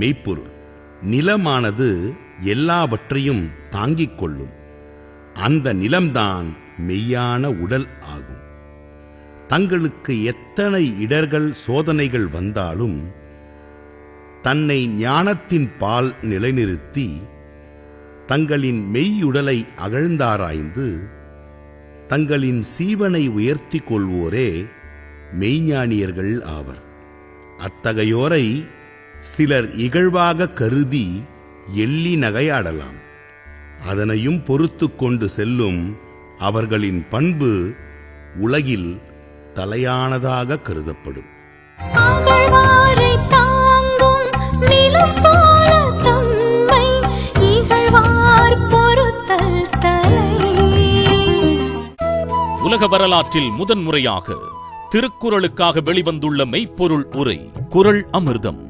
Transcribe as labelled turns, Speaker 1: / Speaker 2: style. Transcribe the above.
Speaker 1: மெய்ப்பொருள். நிலமானது எல்லாவற்றையும் தாங்கிக் கொள்ளும். அந்த நிலம்தான் மெய்யான உடல் ஆகும். தங்களுக்கு எத்தனை இடர்கள் சோதனைகள் வந்தாலும் தன்னை ஞானத்தின் பால் நிலைநிறுத்தி தங்களின் மெய்யுடலை அகழ்ந்தாராய்ந்து தங்களின் சீவனை உயர்த்தி கொள்வோரே மெய்ஞானியர்கள் ஆவர். அத்தகையோரை சிலர் இகழ்வாக கருதி எள்ளி நகையாடலாம். அதனையும் பொறுத்து கொண்டு செல்லும் அவர்களின் பண்பு உலகில் தலையானதாக கருதப்படும்.
Speaker 2: உலக வரலாற்றில் முதன்முறையாக திருக்குறளுக்காக வெளிவந்துள்ள மெய்ப்பொருள் உரை குறள் அமிர்தம்.